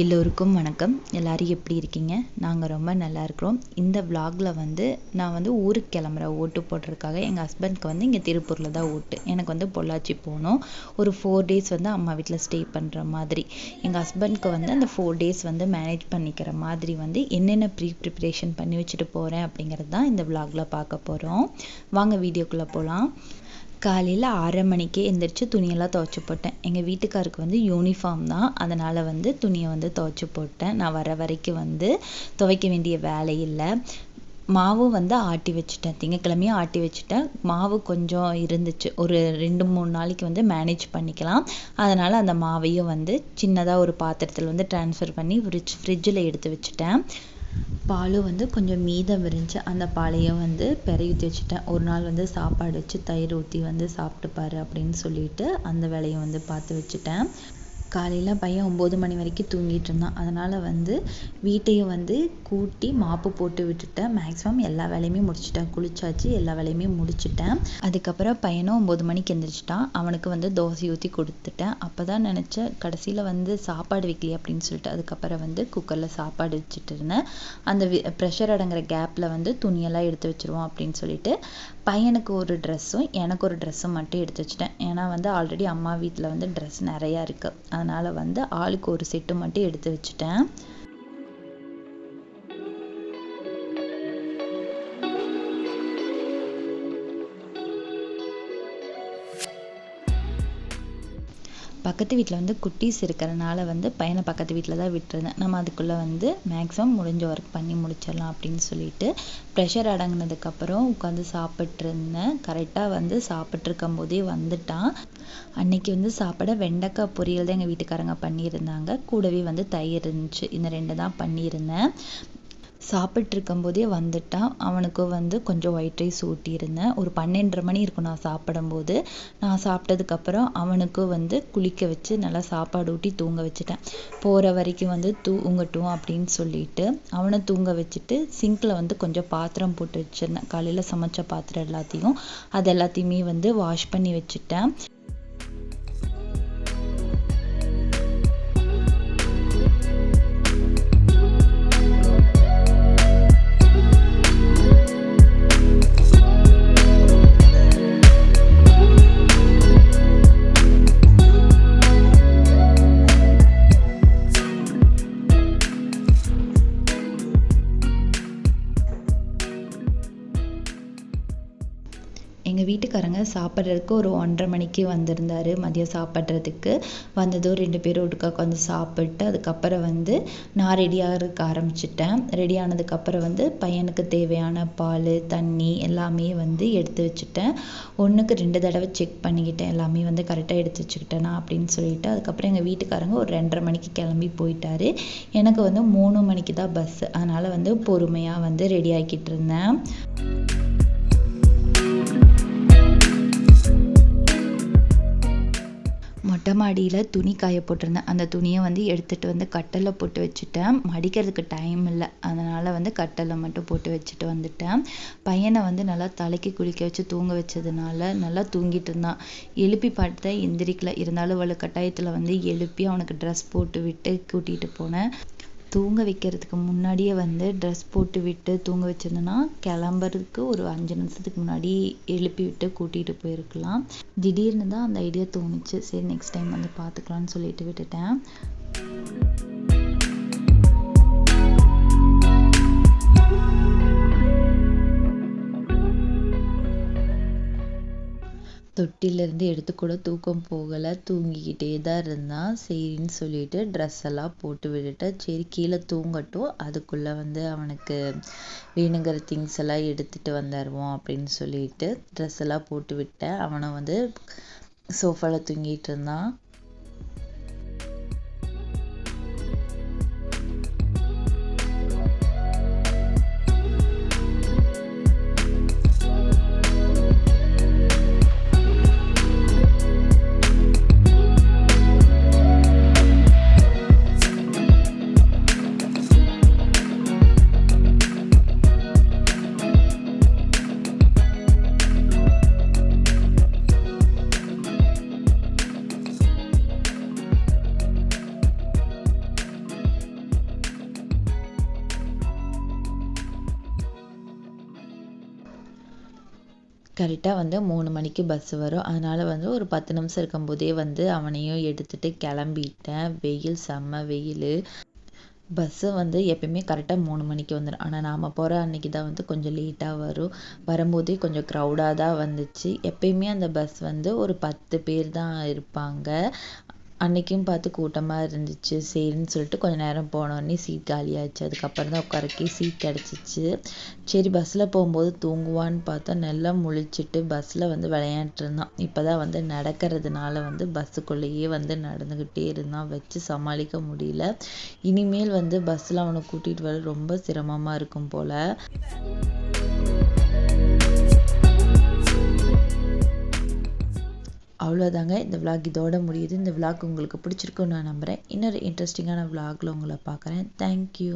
எல்லோருக்கும் வணக்கம். எல்லாரும் எப்படி இருக்கீங்க? நாங்கள் ரொம்ப நல்லா இருக்கிறோம். இந்த vlogல வந்து நான் வந்து ஊருக்கு கிளம்புறேன் ஓட்டு போடுறதுக்காக எங்கள் ஹஸ்பண்ட்க்கு வந்து இங்கே திருப்பூரில் தான் ஓட்டு. எனக்கு வந்து பொள்ளாச்சி போகணும். ஒரு ஃபோர் டேஸ் வந்து அம்மா வீட்டில் ஸ்டே பண்ணுற மாதிரி. எங்கள் ஹஸ்பண்ட்க்கு வந்து அந்த ஃபோர் டேஸ் வந்து மேனேஜ் பண்ணிக்கிற மாதிரி வந்து என்னென்ன ப்ரீ ப்ரிப்ரேஷன் பண்ணி வச்சுட்டு போகிறேன் அப்படிங்கிறது தான் இந்த vlogல பார்க்க போகிறோம் வாங்க வீடியோக்குள்ளே போகலாம் காலையில் ஆறரை மணிக்கே எந்திரிச்சு துணியெல்லாம் துவைச்சி போட்டேன். எங்கள் வீட்டுக்காருக்கு வந்து யூனிஃபார்ம் தான். அதனால் வந்து துணியை வந்து துவைச்சி போட்டேன். நான் வர வரைக்கும் வந்து துவைக்க வேண்டிய வேலை இல்லை. மாவும் வந்து ஆட்டி வச்சுட்டேன். திங்கக்கிழமையும் ஆட்டி வச்சுட்டேன். மாவு கொஞ்சம் இருந்துச்சு. ஒரு ரெண்டு மூணு நாளைக்கு வந்து மேனேஜ் பண்ணிக்கலாம். அதனால் அந்த மாவையும் வந்து சின்னதாக ஒரு பாத்திரத்தில் வந்து ட்ரான்ஸ்ஃபர் பண்ணி ஃப்ரிட்ஜ் ஃப்ரிட்ஜில் எடுத்து வச்சுட்டேன். பாலும் வந்து கொஞ்சம் மீதம் இருந்துச்சு. அந்த பாலையும் வந்து பெரவி ஊற்றி வச்சுட்டேன். ஒரு நாள் வந்து சாப்பாடு வச்சு தயிர் ஊற்றி வந்து சாப்பிட்டு பாரு அப்படின்னு சொல்லிட்டு அந்த வேலையை வந்து பார்த்து வச்சுட்டேன். காலையில் பையன் ஒம்பது மணி வரைக்கும் தூங்கிட்டு இருந்தான். அதனால் வந்து வீட்டையும் வந்து கூட்டி மாப்பு போட்டு விட்டுட்டேன். மேக்ஸிமம் எல்லா வேலையுமே முடிச்சிட்டேன். குளிச்சாச்சு எல்லா வேலையுமே முடிச்சிட்டேன். அதுக்கப்புறம் பையனும் ஒம்பது மணிக்கு எந்திரிச்சிட்டான். அவனுக்கு வந்து தோசை ஊற்றி கொடுத்துட்டேன். அப்போ தான் நினச்சேன் கடைசியில் வந்து சாப்பாடு வைக்கலையே அப்படின்னு சொல்லிட்டு அதுக்கப்புறம் வந்து குக்கரில் சாப்பாடு வச்சுட்டு இருந்தேன். அந்த ப்ரெஷர் அடங்குற கேப்பில் வந்து துணியெல்லாம் எடுத்து வச்சுருவோம் அப்படின்னு சொல்லிட்டு பையனுக்கு ஒரு ட்ரெஸ்ஸும் எனக்கு ஒரு ட்ரெஸ்ஸும் மட்டும் எடுத்து வச்சுட்டேன். ஏன்னா வந்து ஆல்ரெடி அம்மா வீட்டில் வந்து ட்ரெஸ் நிறையா இருக்குது அதனால் வந்து ஆளுக்கு ஒரு செட்டு மட்டும் எடுத்து வச்சுட்டேன். பக்கத்து வீட்டில் வந்து குட்டீஸ் இருக்கிறனால வந்து பையனை பக்கத்து வீட்டில் தான் விட்டுருந்தேன். நம்ம அதுக்குள்ளே வந்து மேக்ஸிமம் முடிஞ்ச ஒர்க் பண்ணி முடிச்சிடலாம் அப்படின்னு சொல்லிட்டு ப்ரெஷர் அடங்கினதுக்கப்புறம் உட்காந்து சாப்பிட்ருந்தேன் கரெக்டாக வந்து சாப்பிட்ருக்கும் போதே வந்துட்டான். அன்னைக்கு வந்து சாப்பிட வெண்டைக்காய் பொரியல் தான் எங்கள் வீட்டுக்காரங்க பண்ணியிருந்தாங்க. கூடவே வந்து தயிர் இருந்துச்சு. இந்த ரெண்டு தான் பண்ணியிருந்தேன். சாப்பிட்டு இருக்கும் போதே வந்துட்டான் அவனுக்கு வந்து கொஞ்சம் ஒயிட் ரைஸ் ஊட்டியிருந்தேன். ஒரு பன்னெண்டரை மணி இருக்கும் நான் சாப்பிடும்போது. நான் சாப்பிட்டதுக்கப்புறம் அவனுக்கு வந்து குளிக்க வச்சு நல்லா சாப்பாடு ஊட்டி தூங்க வச்சுட்டேன். போகிற வரைக்கும் வந்து தூங்கட்டும் அப்படின்னு சொல்லிட்டு அவனை தூங்க வச்சுட்டு சிங்கில் வந்து கொஞ்சம் பாத்திரம் போட்டு வச்சிருந்தேன். காலையில் சமைச்ச பாத்திரம் எல்லாத்தையும் அது எல்லாத்தையுமே வந்து வாஷ் பண்ணி வச்சுட்டேன். எங்கள் வீட்டுக்காரங்க சாப்பிட்றதுக்கு ஒரு ஒன்றரை மணிக்கு வந்திருந்தாரு மதியம் சாப்பிட்றதுக்கு. வந்ததும் ரெண்டு பேரும் ஒட்டுக்கா உட்காந்து சாப்பிட்டு அதுக்கப்புறம் வந்து நான் ரெடி ஆகிறதுக்கு ஆரம்பிச்சிட்டேன். ரெடி ஆனதுக்கப்புறம் வந்து பையனுக்கு தேவையான பால் தண்ணி எல்லாமே வந்து எடுத்து வச்சுட்டேன். ஒன்றுக்கு ரெண்டு தடவை செக் பண்ணிக்கிட்டேன். எல்லாமே வந்து கரெக்டாக எடுத்து வச்சுக்கிட்டேனா அப்படின்னு சொல்லிட்டு அதுக்கப்புறம் எங்கள் வீட்டுக்காரங்க ஒரு ரெண்டரை மணிக்கு கிளம்பி போயிட்டாரு. எனக்கு வந்து மூணு மணிக்கு தான் பஸ்ஸு அதனால் வந்து பொறுமையாக வந்து ரெடி ஆகிக்கிட்டு இருந்தேன். மொட்டை மாடியில் துணி காய போட்டிருந்தேன். அந்த துணியை வந்து எடுத்துகிட்டு வந்து கட்டலை போட்டு வச்சுட்டேன். மடிக்கிறதுக்கு டைம் இல்லை. அதனால் வந்து கட்டலை மட்டும் போட்டு வச்சுட்டு வந்துட்டேன். பையனை வந்து நல்லா தலைக்கு குளிக்க வச்சு தூங்க வச்சதுனால நல்லா தூங்கிட்டு இருந்தான். எழுப்பி பார்த்தேன் எந்திரிக்கல. இருந்தாலும் அவளை கட்டாயத்தில் வந்து எழுப்பி அவனுக்கு ட்ரெஸ் போட்டு விட்டு கூட்டிகிட்டு போனேன். தூங்க வைக்கிறதுக்கு முன்னாடியே வந்து ட்ரெஸ் போட்டு விட்டு தூங்க வச்சிருந்தேன்னா கிளம்புறதுக்கு ஒரு அஞ்சு நிமிஷத்துக்கு முன்னாடி எழுப்பி விட்டு கூட்டிகிட்டு போயிருக்கலாம். திடீர்னு தான் அந்த ஐடியா தோணுச்சு. சரி நெக்ஸ்ட் டைம் வந்து பார்த்துக்கலாம்னு சொல்லிட்டு விட்டுட்டேன். தொட்டிலேருந்து எடுத்து கூட தூக்கம் போகலை. தூங்கிக்கிட்டே தான் இருந்தான். சரின்னு சொல்லிட்டு ட்ரெஸ் எல்லாம் போட்டு விட்டுட்டேன். சரி கீழே தூங்கட்டும். அதுக்குள்ளே வந்து அவனுக்கு வேணுங்கிற திங்ஸ் எல்லாம் எடுத்துகிட்டு வந்துடுவோம் அப்படின்னு சொல்லிட்டு ட்ரெஸ் எல்லாம் போட்டு விட்டேன். அவனை வந்து சோஃபாவில் தூங்கிட்டு இருந்தான். கரெக்டாக வந்து மூணு மணிக்கு பஸ்ஸு வரும். அதனால் வந்து ஒரு பத்து நிமிஷம் இருக்கும்போதே வந்து அவனையும் எடுத்துகிட்டு கிளம்பிட்டேன். வெயில் செம்ம வெயில். பஸ்ஸு வந்து எப்பயுமே கரெக்டாக மூணு மணிக்கு வந்துடும் ஆனால் நாம் போகிற அன்னைக்கு தான் வந்து கொஞ்சம் லேட்டாக வரும். வரும்போதே கொஞ்சம் க்ரௌடாக தான் வந்துச்சு. எப்பயுமே அந்த பஸ் வந்து ஒரு பத்து பேர் தான் இருப்பாங்க. அன்னைக்கும் பார்த்து கூட்டமாக இருந்துச்சு சரின்னு சொல்லிட்டு கொஞ்ச நேரம் போனோடனே சீட் காலியாச்சு. அதுக்கப்புறம் தான் உட்காரக்கே சீட் கிடச்சிச்சு. சரி பஸ்ஸில் போகும்போது தூங்குவான்னு பார்த்தா நல்லா முழிச்சிட்டு பஸ்ஸில் வந்து விளையாண்டுருந்தான் இப்போ தான் வந்து நடக்கிறதுனால வந்து பஸ்ஸுக்குள்ளேயே வந்து நடந்துக்கிட்டே இருந்தான். வச்சு சமாளிக்க முடியல. இனிமேல் வந்து பஸ்ஸில் அவனை கூட்டிகிட்டு வர ரொம்ப சிரமமாக இருக்கும் போல். அவ்வளோதாங்க இந்த விலாக் இதோட முடியுது. இந்த விலாக் உங்களுக்கு பிடிச்சிருக்குன்னு நான் நம்புகிறேன் இன்னொரு இன்ட்ரெஸ்டிங்கான விலாகில் உங்களை பார்க்குறேன். தேங்க்யூ